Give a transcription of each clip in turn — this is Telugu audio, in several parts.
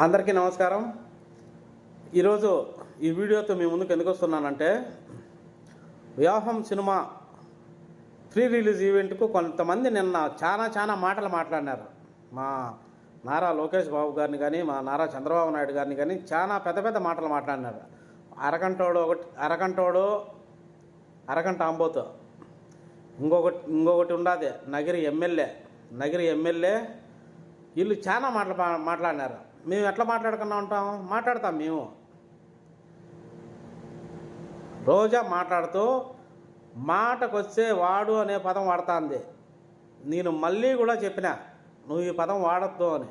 అందరికీ నమస్కారం. ఈరోజు ఈ వీడియోతో మీ ముందుకు ఎందుకు వస్తున్నానంటే వివాహం సినిమా ప్రీ రిలీజ్ ఈవెంట్కు కొంతమంది నిన్న చాలా చాలా మాటలు మాట్లాడినారు. మా నారా లోకేష్ బాబు గారిని కానీ మా నారా చంద్రబాబు నాయుడు గారిని కానీ చాలా పెద్ద పెద్ద మాటలు మాట్లాడినారు. అరగంటోడు ఒకటి అరగంటోడు అరగంట అంబోతో ఇంకొకటి ఇంకొకటి ఉండాది నగిరి ఎమ్మెల్యే నగిరి ఎమ్మెల్యే వీళ్ళు చాలా మాటలు మా- మాట్లాడినారు. మేము ఎట్లా మాట్లాడుకున్నా ఉంటాం? మాట్లాడతాం మేము. రోజా మాట్లాడుతూ మాటకొచ్చే వాడు అనే పదం వాడుతుంది. నేను మళ్ళీ కూడా చెప్పిన నువ్వు ఈ పదం వాడద్దు అని.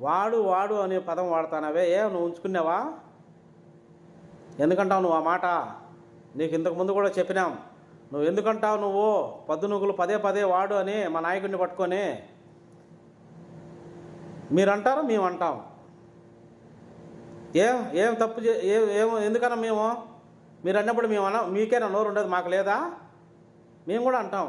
వాడు వాడు అనే పదం వాడతానవే. ఏ నువ్వు ఉంచుకున్నావా? ఎందుకంటావు నువ్వు ఆ మాట? నీకు ఇంతకుముందు కూడా చెప్పినాం. నువ్వు ఎందుకంటావు నువ్వు? పద్దునుగులు పదే పదే వాడు అని మా నాయకుడిని పట్టుకొని. మీరు అంటారు మేము అంటాం ఏం ఏం తప్పు చే ఏం ఎందుకన్నా మేము? మీరు అన్నప్పుడు మేము అన్నా మీకేనా నోరు ఉండదు మాకు లేదా? మేము కూడా అంటాం.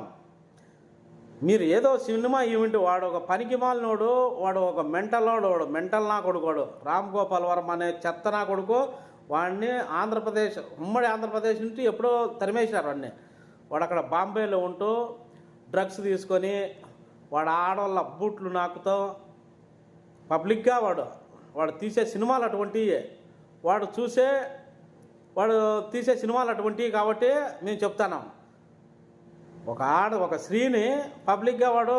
మీరు ఏదో సినిమా ఈవెంట్ వాడు ఒక పనికి మాలినోడు వాడు ఒక మెంటలోడు వాడు మెంటల్ నా కొడుకోడు రామ్ గోపాల్ వర్మ అనే చెత్త నా కొడుకు వాడిని ఆంధ్రప్రదేశ్ ఉమ్మడి ఆంధ్రప్రదేశ్ నుంచి ఎప్పుడో తరిమేశారు వాడిని. వాడు అక్కడ బాంబేలో ఉంటూ డ్రగ్స్ తీసుకొని వాడు ఆడవాళ్ళ బూట్లు నాకుతో పబ్లిక్గా వాడు వాడు తీసే సినిమాలు అటువంటివి వాడు చూసే వాడు తీసే సినిమాలు అటువంటివి కాబట్టి మేము చెప్తాను ఒక ఆడ ఒక స్త్రీని పబ్లిక్గా వాడు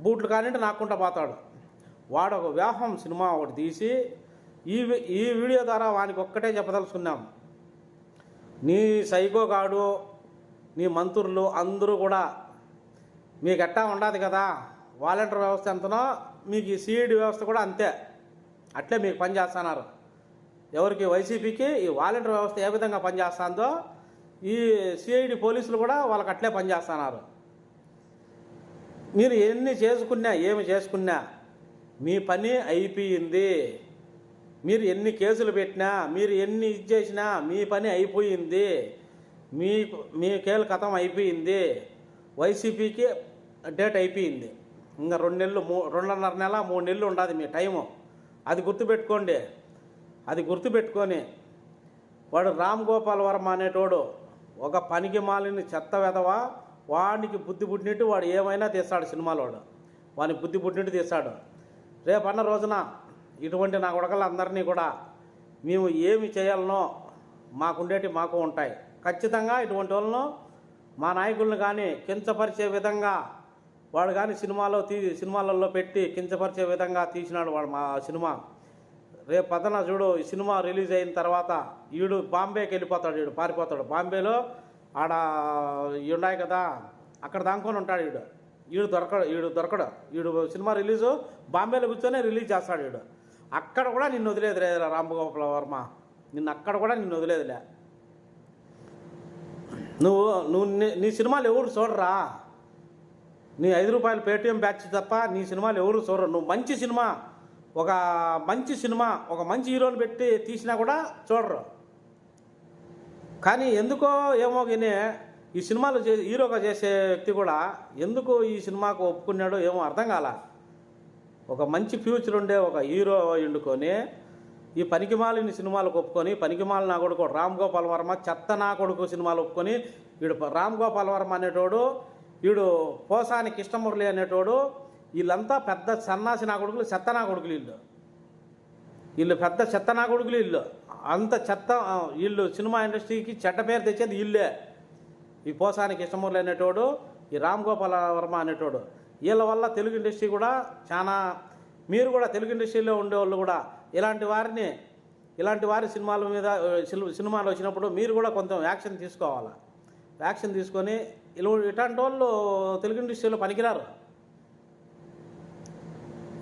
బూట్లు కానింటి నాకుంటా పోతాడు. వాడు ఒక వ్యాహం సినిమా ఒకటి తీసి ఈ ఈ వీడియో ద్వారా వానికి ఒక్కటే చెప్పదలుచుకున్నాం. నీ సైకోగాడు నీ మంత్రులు అందరూ కూడా మీకు ఎట్టా ఉండదు కదా? వాలంటీర్ వ్యవస్థ ఎంతనో మీకు ఈ సీఈడి వ్యవస్థ కూడా అంతే. అట్లే మీకు పనిచేస్తున్నారు ఎవరికి వైసీపీకి ఈ వాలంటీర్ వ్యవస్థ ఏ విధంగా పనిచేస్తుందో ఈ సిఐడి పోలీసులు కూడా వాళ్ళకి అట్లే పనిచేస్తున్నారు మీరు ఎన్ని చేసుకున్నా ఏమి చేసుకున్నా మీ పని అయిపోయింది. మీరు ఎన్ని కేసులు పెట్టినా మీరు ఎన్ని ఇది చేసినా మీ పని అయిపోయింది. మీ మీ కేలు కథం అయిపోయింది. వైసీపీకి డేట్ అయిపోయింది. ఇంకా రెండు నెలలు మూ రెండున్నర నెల మూడు నెలలు ఉండదు మీ టైము. అది గుర్తుపెట్టుకోండి. అది గుర్తుపెట్టుకొని వాడు రామ్ గోపాల్ వర్మ అనేటోడు ఒక పనికి మాలిన చెత్త వెధవ వాడికి బుద్ధి పుట్టినట్టు వాడు ఏమైనా తీస్తాడు సినిమాలో వాడిని బుద్ధి పుట్టినట్టు తీస్తాడు. రేపన్న రోజున ఇటువంటి నా కొడకలందరినీ కూడా మేము ఏమి చేయాలనో మాకుండేటి మాకు ఉంటాయి. ఖచ్చితంగా ఇటువంటి వాళ్ళను మా నాయకులను కానీ కించపరిచే విధంగా వాడు కానీ సినిమాలో తీ సినిమాలలో పెట్టి కించపరిచే విధంగా తీసినాడు వాడు మా సినిమా. రేపు పదన చూడు ఈ సినిమా రిలీజ్ అయిన తర్వాత ఈడు బాంబేకి వెళ్ళిపోతాడు ఈడు పారిపోతాడు. బాంబేలో ఆడ ఉన్నాయి కదా అక్కడ దానుకొని ఉంటాడు ఈడు. ఈడు దొరకడు ఈడు దొరకడు. ఈడు సినిమా రిలీజు బాంబేలో కూర్చొని రిలీజ్ చేస్తాడు ఈడు. అక్కడ కూడా నిన్ను వదిలేదు రే రాంగోపాల వర్మ. నిన్ను అక్కడ కూడా నిన్ను వదిలేదులే. నువ్వు నువ్వు నీ సినిమాలు ఎవరు చూడరా? నీ ఐదు రూపాయలు పేటిఎం బ్యాచ్ తప్ప నీ సినిమాలు ఎవరు చూడరు. నువ్వు మంచి సినిమా ఒక మంచి సినిమా ఒక మంచి హీరోని పెట్టి తీసినా కూడా చూడరు. కానీ ఎందుకో ఏమో కానీ ఈ సినిమాలు చే హీరోగా చేసే వ్యక్తి కూడా ఎందుకు ఈ సినిమాకు ఒప్పుకున్నాడో ఏమో అర్థం కాల. ఒక మంచి ఫ్యూచర్ ఉండే ఒక హీరో ఎండుకొని ఈ పనికిమాలిని సినిమాలకు ఒప్పుకొని పనికిమాల నా కొడుకు రామ్ గోపాల్ వర్మ చెత్త నా కొడుకు సినిమాలు ఒప్పుకొని వీడు రామ్ గోపాల్ వర్మ అనేటోడు వీడు పోసాని కృష్ణమురళి అనేటోడు వీళ్ళంతా పెద్ద సన్నాసి నా కొడుకులు చెత్త నా కొడుకులు వీళ్ళు. వీళ్ళు పెద్ద చెత్త నా కొడుకులు వీళ్ళు. అంత చెత్త వీళ్ళు సినిమా ఇండస్ట్రీకి చెడ్డ పేరు తెచ్చేది వీళ్ళే. ఈ పోసాని కృష్ణమురళి అనేటోడు ఈ రామ్ గోపాల వర్మ అనేటోడు. వీళ్ళ వల్ల తెలుగు ఇండస్ట్రీ కూడా చాలా మీరు కూడా తెలుగు ఇండస్ట్రీలో ఉండేవాళ్ళు కూడా ఇలాంటి వారిని ఇలాంటి వారి సినిమాల మీద సినిమాలు వచ్చినప్పుడు మీరు కూడా కొంచెం యాక్షన్ తీసుకోవాలి? యాక్షన్ తీసుకొని ఇలా ఇట్లాంటి వాళ్ళు తెలుగు ఇండస్ట్రీలో పనికిరారు.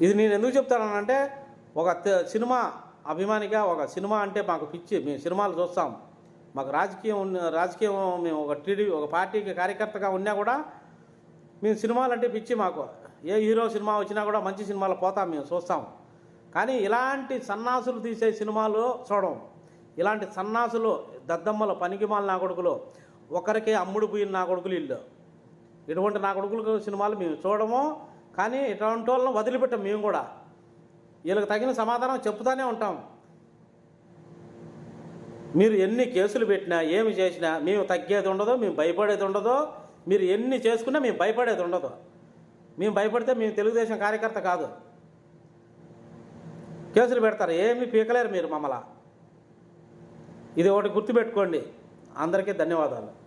ఇది నేను ఎందుకు చెప్తానంటే ఒక తె- సినిమా అభిమానిగా ఒక సినిమా అంటే మాకు పిచ్చి మేము సినిమాలు చూస్తాం. మాకు రాజకీయం రాజకీయం మేము ఒక టీడీ ఒక పార్టీకి కార్యకర్తగా ఉన్నా కూడా మేము సినిమాలు అంటే పిచ్చి మాకు. ఏ హీరో సినిమా వచ్చినా కూడా మంచి సినిమాలు పోతాం మేము చూస్తాం. కానీ ఇలాంటి సన్నాసులు తీసే సినిమాలు చూడం. ఇలాంటి సన్నాసులు దద్దమ్మలు పనికిమాల నా కొడుకులు ఒకరికే అమ్ముడు పోయిన నా కొడుకులు ఇల్లు ఇటువంటి నా కొడుకులు సినిమాలు మేము చూడము కానీ ఇటువంటి వాళ్ళని వదిలిపెట్టాం మేము కూడా. వీళ్ళకి తగిన సమాధానం చెప్తూనే ఉంటాం. మీరు ఎన్ని కేసులు పెట్టినా ఏమి చేసినా మేము తగ్గేది ఉండదు మేము భయపడేది ఉండదు. మీరు ఎన్ని చేసుకున్నా మేము భయపడేది ఉండదు. మేము భయపడితే మేము తెలుగుదేశం కార్యకర్త కాదు. కేసులు పెడతారు ఏమి పీకలేరు మీరు మమ్మల్ని. ఇది ఒకటి గుర్తుపెట్టుకోండి. అందరికీ ధన్యవాదాలు.